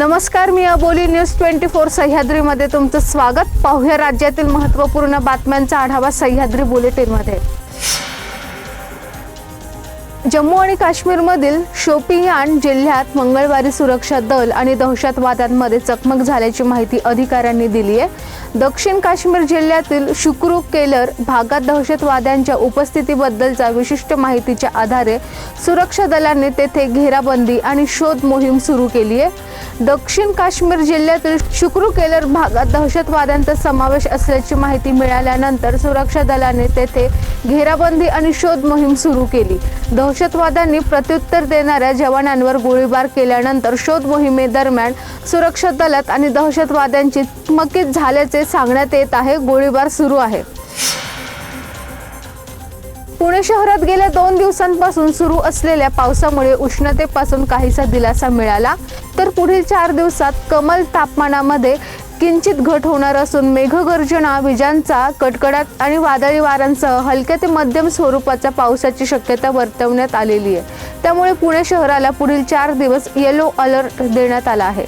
नमस्कार मी Aboli news twenty four सह्याद्रीमध्ये तुमचं स्वागत. पाहूया राज्यातील महत्त्वपूर्ण बातम्यांचा आढावा सह्याद्री बुलेटिनमध्ये. जम्मू आणि काश्मीरमधील शोपियान जिल्ह्यात मंगळवारी सुरक्षा दल आणि दहशतवाद्यांमध्ये चकमक झाल्याची माहिती अधिकाऱ्यांनी दिली आहे दक्षिण काश्मीर जिल्ह्यातील शुक्रू केलर भागात दहशतवाद्यांच्या उपस्थितीबद्दलच्या विशिष्ट माहितीच्या आधारे सुरक्षा दलांनी तेथे घेराबंदी आणि शोध मोहीम सुरू केली आहे. दक्षिण काश्मीर जिल्ह्यातील शुक्रू केलर भागात दहशतवाद्यांचा समावेश असल्याची माहिती मिळाल्यानंतर सुरक्षा दलाने तेथे घेराबंदी आणि शोध मोहीम सुरू केली. दहशतवाद्यांनी प्रत्युत्तर देणाऱ्या जवानांवर गोळीबार केल्यानंतर शोध मोहिमेदरम्यान सुरक्षा दलात आणि दहशतवाद्यांची चकमकीत झाल्याचे सांगण्यात येत आहे. गोळीबार सुरू आहे. पुणे शहरात गेल्या दोन दिवसांपासून सुरू असलेल्या पावसामुळे उष्णतेपासून काहीसा दिलासा मिळाला. तर पुढील चार दिवसात कमल तापमानामध्ये किंचित घट होणार असून मेघगर्जना विजांचा कडकडाट आणि वादळी वाऱ्यांसह हलक्या ते मध्यम स्वरूपाच्या पावसाची शक्यता वर्तवण्यात आलेली आहे. त्यामुळे पुणे शहराला पुढील चार दिवस येलो अलर्ट देण्यात आला आहे.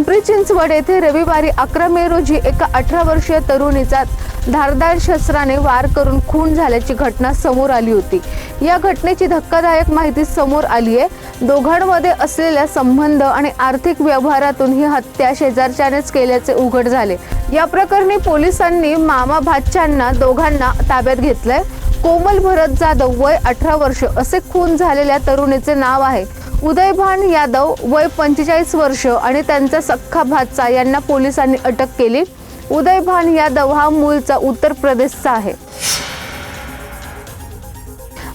पिंपरी चिंचवड येथे रविवारी अकरा मे रोजी एका अठरा वर्षीय तरुणीचा धारदार शस्त्राने वार करून खून झाल्याची घटना समोर आली होती. या घटनेची धक्कादायक माहिती समोर आली आहे. दोघांमध्ये असलेल्या संबंध आणि आर्थिक व्यवहारातून ही हत्या शेजारच्यानेच केल्याचे उघड झाले. या प्रकरणी पोलिसांनी मामा भातच्यांना दोघांना ताब्यात घेतलंय. कोमल भरत जाधव वय अठरा वर्ष असे खून झालेल्या तरुणीचे नाव आहे. उदयभान यादव वय पंचेचाळीस वर्ष आणि त्यांचा सख्खा भाचा यांना पोलिसांनी अटक केली. उदयभान यादव हा मूळचा उत्तर प्रदेशचा आहे.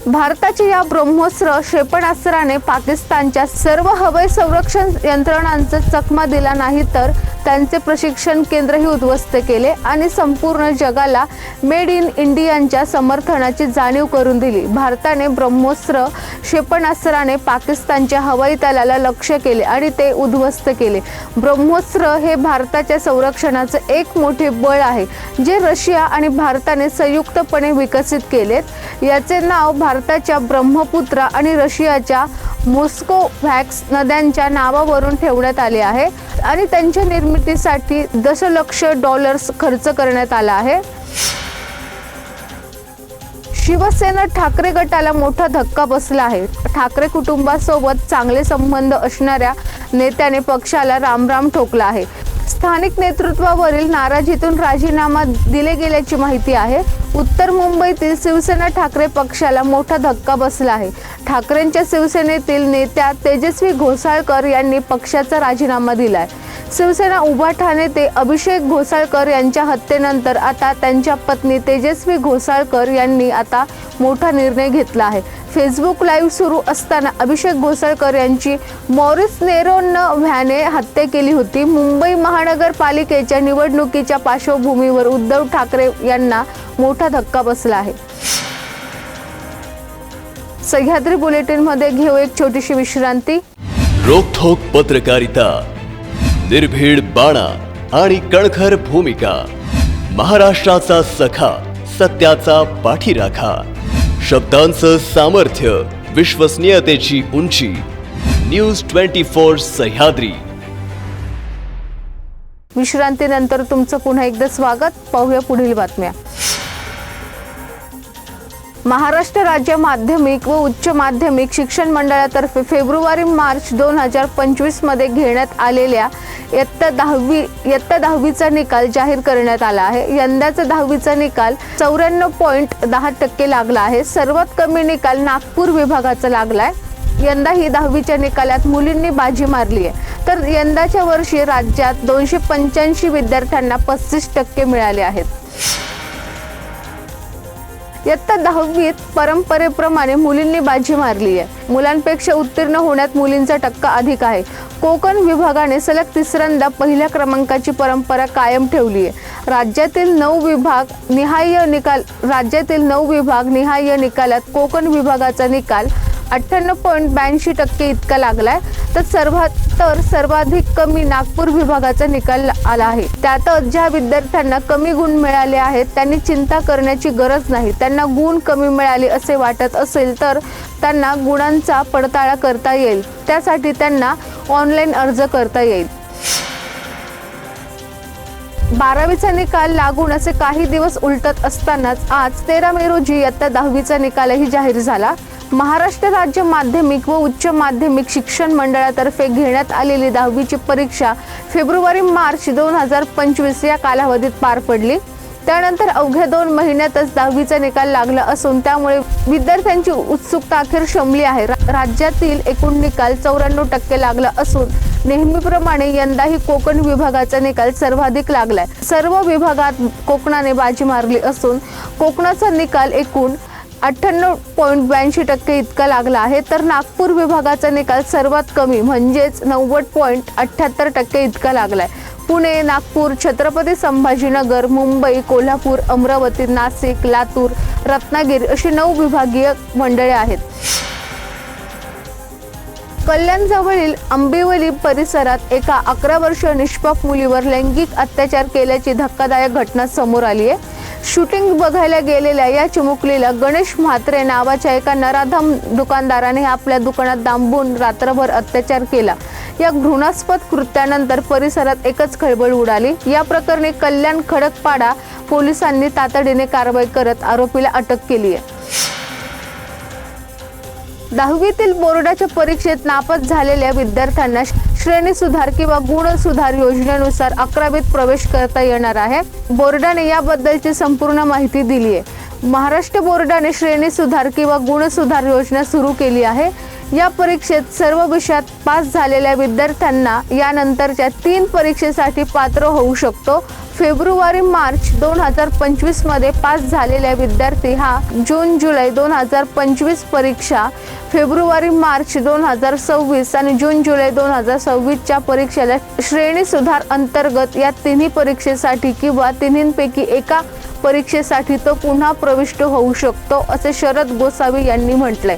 भारताच्या या ब्रह्मोस्त्र क्षेपणास्त्राने पाकिस्तानच्या सर्व हवाई संरक्षण यंत्रणांचा चकमा दिला नाही तर त्यांचे प्रशिक्षण केंद्रही उद्ध्वस्त केले आणि संपूर्ण जगाला मेड इन इंडियाच्या समर्थनाची जाणीव करून दिली. भारताने ब्रह्मोस्त्र क्षेपणास्त्राने पाकिस्तानच्या हवाई तलाला लक्ष्य केले आणि ते उद्ध्वस्त केले. ब्रह्मोस्त्र हे भारताच्या संरक्षणाचे एक मोठे बळ आहे जे रशिया आणि भारताने संयुक्तपणे विकसित केलेत. याचे नाव भारताच्या ब्रह्मपुत्रा आणि रशियाच्या मोस्को व्हॅक्स नद्यांच्या नावावरून ठेवण्यात आले आहे. आणि त्यांच्या निर्मितीसाठी दशलक्ष डॉलर्स खर्च करण्यात आला आहे. शिवसेना ठाकरे गटाला मोठा धक्का बसला आहे. ठाकरे कुटुंबासोबत चांगले संबंध असणाऱ्या नेत्याने पक्षाला रामराम ठोकला आहे. स्थानिक नेतृत्वावरील नाराजीतून राजीनामा दिले गेल्याची माहिती आहे. उत्तर मुंबईतील शिवसेना ठाकरे पक्षाला मोठा धक्का बसला आहे. ठाकरेंच्या शिवसेनेतील नेत्या तेजस्वी घोसाळकर यांनी पक्षाचा राजीनामा दिला आहे शिवसेना उभा ठाणे ते अभिषेक घोसाळकर यांच्या हत्येनंतर आता त्यांच्या पत्नी तेजस्वी घोसाळकर यांनी आता मोठा निर्णय घेतला आहे. फेसबुक लाईव्ह सुरू असताना अभिषेक घोसळकर यांची मॉरिस नेरोन व्हॅने हत्या केली होती. मुंबई महानगरपालिकेच्या निवडणुकीच्या पार्श्वभूमीवर उद्धव ठाकरे यांना मोठा धक्का बसला आहे. सह्याद्री बुलेटिनमध्ये घेऊ एक छोटीशी विश्रांती. रोखोक पत्रकारिता निर्भीड बाणा आणि कणखर भूमिका महाराष्ट्राचा सखा सत्याचा पाठीराखा. शब्दांचं सामर्थ्य विश्वसनीयतेची उंची. News twenty four Sahyadri. विश्रांतीनंतर तुमचं पुन्हा एकदा स्वागत. पाहूया पुढील बातम्या. महाराष्ट्र राज्य माध्यमिक व उच्च माध्यमिक शिक्षण मंडळातर्फे फेब्रुवारी मार्च दोन हजार पंचवीसमध्ये घेण्यात आलेल्या इयत्ता दहावी इयत्ता दहावीचा निकाल जाहीर करण्यात आला आहे. यंदाचा दहावीचा निकाल चौऱ्याण्णव पॉईंट दहा टक्के लागला आहे. सर्वात कमी निकाल नागपूर विभागाचा लागला आहे यंदा ही दहावीच्या निकालात मुलींनी बाजी मारली आहे. तर यंदाच्या वर्षी राज्यात दोनशे पंच्याऐंशी विद्यार्थ्यांना पस्तीस टक्के मिळाले आहेत. इयत्ता दहावीत परंपरेप्रमाणे मुलींनी बाजी मारली आहे. मुलांपेक्षा उत्तीर्ण होण्यात मुलींचा टक्का अधिक आहे. कोकण विभागाने सलग तिसऱ्यांदा पहिल्या क्रमांकाची परंपरा कायम ठेवली आहे. राज्यातील नऊ विभाग निहाय्य निकाल राज्यातील नऊ विभाग निहाय्य निकालात कोकण विभागाचा निकाल अठ्ठ्याण्णव पॉईंट ब्याऐंशी टक्के इतका लागलाय. तर सर्वात तर सर्वाधिक कमी नागपूर विभागाचा निकाल आला आहे. त्यातच ज्या विद्यार्थ्यांना कमी गुण मिळाले आहेत त्यांनी चिंता करण्याची गरज नाही. त्यांना गुण कमी मिळाले असे वाटत असेल तर त्यांना गुणांचा पडताळा करता येईल. त्यासाठी त्यांना ऑनलाईन अर्ज करता येईल. बारावीचा निकाल लागून असे काही दिवस उलटत असतानाच आज तेरा मे रोजी इयत्ता दहावीचा निकालही जाहीर झाला. महाराष्ट्र राज्य माध्यमिक व उच्च माध्यमिक शिक्षण मंडळातर्फे घेण्यात आलेली दहावीची परीक्षा फेब्रुवारी मार्च दोन हजार पंचवीस या कालावधीत पार पडली. त्यानंतर अवघ्या दोन महिन्यातच दहावीचा निकाल लागला असून त्यामुळे विद्यार्थ्यांची उत्सुकता अखेर शमली आहे. राज्यातील एकूण निकाल चौऱ्याण्णव टक्के लागला असून नेहमीप्रमाणे यंदाही कोकण विभागाचा निकाल सर्वाधिक लागलाय. सर्व विभागात कोकणाने बाजी मारली असून कोकणाचा निकाल एकूण अठ्ठ्याण्णव पॉईंट ब्याऐंशी टक्के इतका लागला आहे. तर नागपूर विभागाचा निकाल सर्वात कमी म्हणजेच नव्वद पॉईंट अठ्ठ्याहत्तर टक्के इतका लागला आहे पुणे नागपूर छत्रपती संभाजीनगर मुंबई कोल्हापूर अमरावती नाशिक लातूर रत्नागिरी अशी नऊ विभागीय मंडळे आहेत. कल्याणजवळील आंबिवली परिसरात एका अकरा वर्ष निष्पाप मुलीवर लैंगिक अत्याचार केल्याची धक्कादायक घटना समोर आली आहे. शूटिंग बघायला गेलेल्या या चिमुकलीला गणेश म्हात्रे नावाच्या एका नराधम दुकानदाराने आपल्या दुकानात दांबून रात्रभर अत्याचार केला. या घृणास्पद कृत्यानंतर परिसरात एकच खळबळ उडाली. या प्रकरणी कल्याण खडकपाडा पोलिसांनी तातडीने कारवाई करत आरोपीला अटक केली आहे. दहावीतील बोर्डाच्या परीक्षेत नापास झालेल्या विद्यार्थ्यांना श्रेणी सुधार किंवा गुण सुधार योजनेनुसार अकरावीत प्रवेश करता येणार आहे. बोर्डाने याबद्दलची संपूर्ण माहिती दिली आहे. महाराष्ट्र बोर्डाने श्रेणी सुधार किंवा गुण सुधार योजना सुरू केली आहे. या परीक्षेत सर्व विषयात पास झालेल्या विद्यार्थ्यांना यानंतरच्या तीन परीक्षेसाठी पात्र होऊ शकतो. फेब्रुवारी मार्च दोन हजार पंचवीसमध्ये पास झालेला विद्यार्थी हा जून जुलै दोन हजार पंचवीस परीक्षा फेब्रुवारी मार्च दोन हजार सव्वीस आणि जून जुलै दोन हजार सव्वीसच्या परीक्षेला श्रेणी सुधार अंतर्गत या तिन्ही परीक्षेसाठी किंवा तिन्हींपैकी एका परीक्षेसाठी तो पुन्हा प्रविष्ट होऊ शकतो असे शरद गोसावी यांनी म्हटलंय.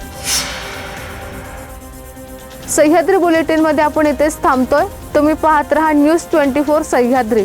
सह्याद्री बुलेटिनमध्ये आपण इथेच थांबतोय. तुम्ही पाहत रहा न्यूज ट्वेंटी फोर सह्याद्री.